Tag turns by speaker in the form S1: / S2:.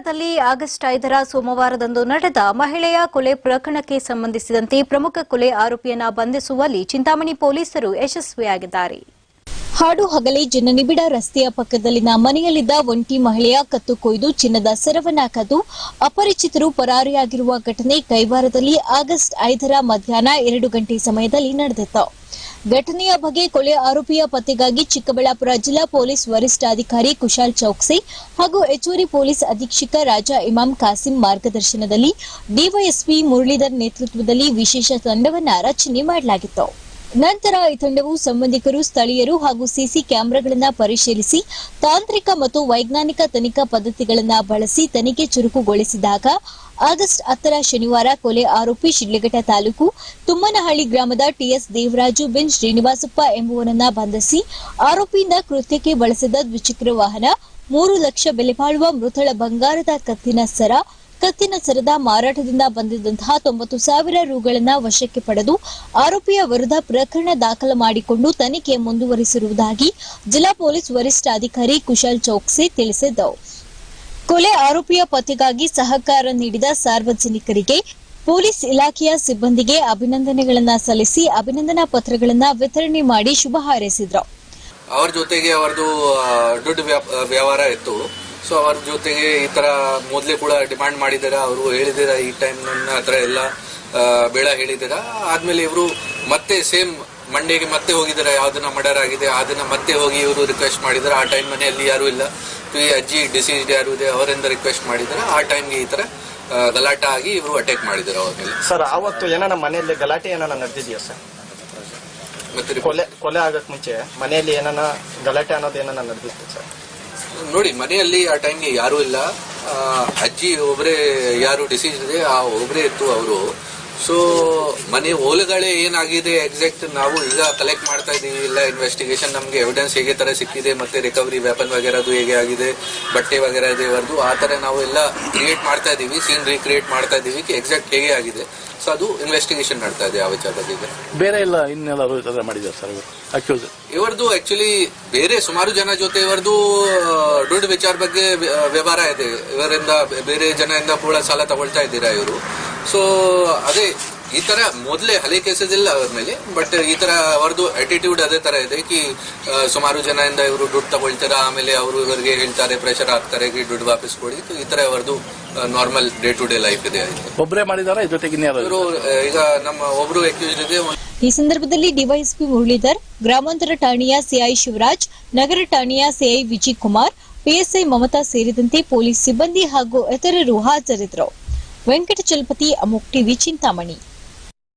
S1: ಕೈವಾರದಲ್ಲಿ August ಐದರ ಸೋಮವಾರದಂದು ನಡೆದ ಮಹಿಳೆಯ ಕೊಲೆ ಪ್ರಕರಣಕ್ಕೆ ಸಂಬಂಧಿಸಿದಂತೆ ಪ್ರಮುಖ ಕೊಲೆ ಆರೋಪಿಯನ್ನ ಬಂಧಿಸುವಲ್ಲಿ ಚಿಂತಾಮಣಿ ಪೊಲೀಸರು ಯಶಸ್ವಿಯಾಗಿದ್ದಾರೆ. ಹಾಡು ಹಗಲೇ ಜನನಿಬಿಡ ರಸ್ತೆಯ ಪಕ್ಕದಲ್ಲಿನ ಮನೆಯಲ್ಲಿದ್ದ ಒಂಟಿ ಮಹಿಳೆಯ ಕತ್ತು ಕೊಯ್ದು ಚಿನ್ನದ ಸರವನ್ನ ಕದ್ದು ಅಪರಿಚಿತರು ಪರಾರಿಯಾಗಿರುವ ಘಟನೆ ಕೈವಾರದಲ್ಲಿ ಆಗಸ್ಟ್ ಐದರ ಮಧ್ಯಾಹ್ನ ಎರಡು ಗಂಟೆ ಸಮಯದಲ್ಲಿ ನಡೆದಿತ್ತು. ಘಟನೆಯ ಬಗ್ಗೆ ಕೊಲೆ ಆರೋಪಿಯ ಪತ್ತೆಗಾಗಿ ಚಿಕ್ಕಬಳ್ಳಾಪುರ ಜಿಲ್ಲಾ ಪೊಲೀಸ್ ವರಿಷ್ಠಾಧಿಕಾರಿ ಕುಶಾಲ್ ಚೌಕ್ಸಿ ಹಾಗೂ ಹೆಚ್ಚುವರಿ ಪೊಲೀಸ್ ಅಧೀಕ್ಷಕ ರಾಜಾ ಇಮಾಮ್ ಕಾಸಿಂ ಮಾರ್ಗದರ್ಶನದಲ್ಲಿ ಡಿವೈಎಸ್ಪಿ ಮುರಳೀಧರ್ ನೇತೃತ್ವದಲ್ಲಿ ವಿಶೇಷ ತಂಡವನ್ನ ರಚನೆ ಮಾಡಲಾಗಿತ್ತು. ನಂತರ ಈ ತಂಡವು ಸಂಬಂಧಿಕರು, ಸ್ಥಳೀಯರು ಹಾಗೂ ಸಿಸಿ ಕ್ಯಾಮೆರಾಗಳನ್ನು ಪರಿಶೀಲಿಸಿ ತಾಂತ್ರಿಕ ಮತ್ತು ವೈಜ್ಞಾನಿಕ ತನಿಖಾ ಪದ್ಧತಿಗಳನ್ನು ಬಳಸಿ ತನಿಖೆ ಚುರುಕುಗೊಳಿಸಿದಾಗ ಆಗಸ್ಟ್ ಹತ್ತರ ಶನಿವಾರ ಕೊಲೆ ಆರೋಪಿ ಶಿಡ್ಲಘಟ್ಟ ತಾಲೂಕು ತುಮ್ಮನಹಳ್ಳಿ ಗ್ರಾಮದ ಟಿಎಸ್ ದೇವರಾಜು ಬಿನ್ ಶ್ರೀನಿವಾಸಪ್ಪ ಎಂಬುವನನ್ನ ಬಂಧಿಸಿ ಆರೋಪಿಯಿಂದ ಕೃತ್ಯಕ್ಕೆ ಬಳಸಿದ ದ್ವಿಚಕ್ರ ವಾಹನ ಮೂರು ಲಕ್ಷ ಬೆಲೆ ಬಾಳುವ ಮೃತಳ ಬಂಗಾರದ ಕತ್ತಿನ ಸರ ಕತ್ತಿನ ಸರದ ಮಾರಾಟದಿಂದ ಬಂದಿದ್ದಂತಹ ತೊಂಬತ್ತು ಸಾವಿರ ರುಗಳನ್ನ ವಶಕ್ಕೆ ಪಡೆದು ಆರೋಪಿಯ ವಿರುದ್ಧ ಪ್ರಕರಣ ದಾಖಲು ಮಾಡಿಕೊಂಡು ತನಿಖೆ ಮುಂದುವರಿಸಿರುವುದಾಗಿ ಜಿಲ್ಲಾ ಪೊಲೀಸ್ ವರಿಷ್ಠಾಧಿಕಾರಿ ಕುಶಲ್ ಚೌಕ್ಸಿ ತಿಳಿಸಿದ್ದವು ಕೊಲೆ ಆರೋಪಿಯ ಪತ್ತೆಗಾಗಿ ಸಹಕಾರ ನೀಡಿದ ಸಾರ್ವಜನಿಕರಿಗೆ ಪೊಲೀಸ್ ಇಲಾಖೆಯ ಸಿಬ್ಬಂದಿಗೆ ಅಭಿನಂದನೆಗಳನ್ನ ಸಲ್ಲಿಸಿ ಅಭಿನಂದನಾ ಪತ್ರಗಳನ್ನ ವಿತರಣೆ ಮಾಡಿ ಶುಭ ಹಾರೈಸಿದ್ರು.
S2: ಅವ್ರ ಜೊತೆಗೆ ಅವರದು ದುಡ್ಡು ವ್ಯವಹಾರ ಇತ್ತು. ಸೊ ಅವ್ರ ಜೊತೆಗೆ ಈ ತರ ಮೊದಲೇ ಕೂಡ ಡಿಮ್ಯಾಂಡ್ ಮಾಡಿದಾರ ಅವರು ಹೇಳಿದಿರ ಈ ಟೈಮ್ ನನ್ನ ಹತ್ರ ಎಲ್ಲ ಬೇಡ ಹೇಳಿದ್ದೀರಾ ಆದ್ಮೇಲೆ ಇವರು ಮತ್ತೆ ಸೇಮ್ ಮಂಡೇಗೆ ಮತ್ತೆ ಹೋಗಿದಾರ ಯಾವ್ದನ್ನ ಮರ್ಡರ್ ಆಗಿದೆ ಅದನ್ನ ಮತ್ತೆ ಹೋಗಿ ಇವರು ರಿಕ್ವೆಸ್ಟ್ ಮಾಡಿದಾರೆ. ಆ ಟೈಮ್ ಮನೆಯಲ್ಲಿ ಯಾರು ಇಲ್ಲ. ಈ ಅಜ್ಜಿ ಡಿಸೀಸ್ಡ್ ಯಾರು ಇದೆ ಅವರಿಂದ ರಿಕ್ವೆಸ್ಟ್ ಮಾಡಿದ್ದಾರೆ ಆ ಟೈಮ್ಗೆ ಈ ತರ ಗಲಾಟೆ ಆಗಿ ಇವರು ಅಟ್ಯಾಕ್ ಮಾಡಿದ್ದಾರೆ ಅವ್ರ ಮೇಲೆ
S3: ಸರ್ ಆವತ್ತು ಏನಾರ ಮನೆಯಲ್ಲಿ ಗಲಾಟೆ ಏನಾನ ನಡೆದಿದೆಯಾ ಸರ್?
S2: ಮತ್ತೆ
S3: ಕೊಲೆ ಕೊಲೆ ಆಗಕ್ ಮುಂಚೆ ಮನೆಯಲ್ಲಿ ಏನಾನ ಗಲಾಟೆ ಅನ್ನೋದು ಏನಾನ ನಡೆದಿತ್ತು ಸರ್?
S2: ನೋಡಿ, ಮನೆಯಲ್ಲಿ ಆ ಟೈಮ್ಗೆ ಯಾರೂ ಇಲ್ಲ. ಅಜ್ಜಿ ಒಬ್ಬರೇ ಯಾರು ಡಿಸೀಸ್ ಇದೆ, ಆ ಒಬ್ಬರೇ ಇತ್ತು ಅವರು. ಸೊ ಮನೆ ಒಳಗಡೆ ಏನಾಗಿದೆ? ಎಕ್ಸಾಕ್ಟ್ ನಾವು ಈಗ ಕಲೆಕ್ಟ್ ಮಾಡ್ತಾ ಇದ್ದೀವಿ. ಇಲ್ಲ ಇನ್ವೆಸ್ಟಿಗೇಷನ್ ನಮಗೆ ಎವಿಡೆನ್ಸ್ ಹೇಗೆ ತರ ಸಿಕ್ಕಿದೆ ಮತ್ತೆ ರಿಕವರಿ ವೆಪನ್ ವಗೇರದು ಹೇಗೆ ಆಗಿದೆ ಬಟ್ಟೆ ವಗೇರ ಇದೆ ಅವರದು ಆ ಥರ ನಾವು ಎಲ್ಲ ಕ್ರಿಯೇಟ್ ಮಾಡ್ತಾ ಇದೀವಿ ಸೀನ್ ರೀಕ್ರಿಯೇಟ್ ಮಾಡ್ತಾ ಇದೀವಿ ಎಕ್ಸಾಕ್ಟ್ ಹೇಗೆ ಆಗಿದೆ. ಸೊ ಅದು ಇನ್ವೆಸ್ಟಿಗೇಷನ್ ಮಾಡ್ತಾ ಇದೆ ಆ ವಿಚಾರ ಬಗ್ಗೆ
S4: ಬೇರೆ ಇಲ್ಲ ಥರ ಮಾಡಿದ್ದಾರೆ ಸರ್ ಅಕ್ಯೂಸ್
S2: ಇವರದು ಆಕ್ಚುಲಿ ಬೇರೆ ಸುಮಾರು ಜನ ಜೊತೆ ಇವರದು ದುಡ್ಡು ವಿಚಾರ ಬಗ್ಗೆ ವ್ಯ- ವ್ಯವಹಾರ ಇದೆ. ಇವರಿಂದ ಬೇರೆ ಜನರಿಂದ ಕೂಡ ಸಾಲ ತಗೊಳ್ತಾ ಇದ್ದೀರಾ ಇವರು? ಸೊ ಅದೇ ಈ ತರ ಮೊದಲೇ ಹಳೆ ಕೇಸಸ್ ಇಲ್ಲ ಅವ್ರ ಮೇಲೆ ಬಟ್ ಈ ತರ ಅವರದು ಅಟಿಟ್ಯೂಡ್ ಅದೇ ತರ ಇದೆ ಕಿ ಸುಮಾರು ಜನದಿಂದ ಇವರು ದುಡ್ಡು ತಗೊಳ್ತಾರೆ ಆಮೇಲೆ ಅವರು ಇವರಿಗೆ ಹೇಳ್ತಾರೆ ಪ್ರೆಷರ್ ಹಾಕ್ತಾರೆ ಕಿ ದುಡ್ಡು ವಾಪಸ್ ಕೊಡಿ ಈ ತರ ಅವರದು normal day to day life ಇದೆ
S4: ಒಬ್ಬರೇ ಮಾಡಿದಾರ ಜೊತೆಗೆ ಇನ್ಯಾರು
S2: ಇವರು ಈಗ ನಮ್ಮ ಒಬ್ರು ಅಕ್ಯೂಸ್ಡ್ ಇದೆ
S1: ಈ ಸಂದರ್ಭದಲ್ಲಿ ಡಿವೈಎಸ್ಪಿ ಮುರಳೀಧರ್ ಗ್ರಾಮಾಂತರ ಠಾಣೆಯ ಸಿಐ ಶಿವರಾಜ್ ನಗರ ಠಾಣೆಯ C I Vijay Kumar P S I Mamata ಸೇರಿದಂತೆ ಪೊಲೀಸ್ ಸಿಬ್ಬಂದಿ ಹಾಗೂ ಇತರರು ಹಾಜರಿದ್ದರು. వెంకట చలపతి అమోక్ విచింతామణి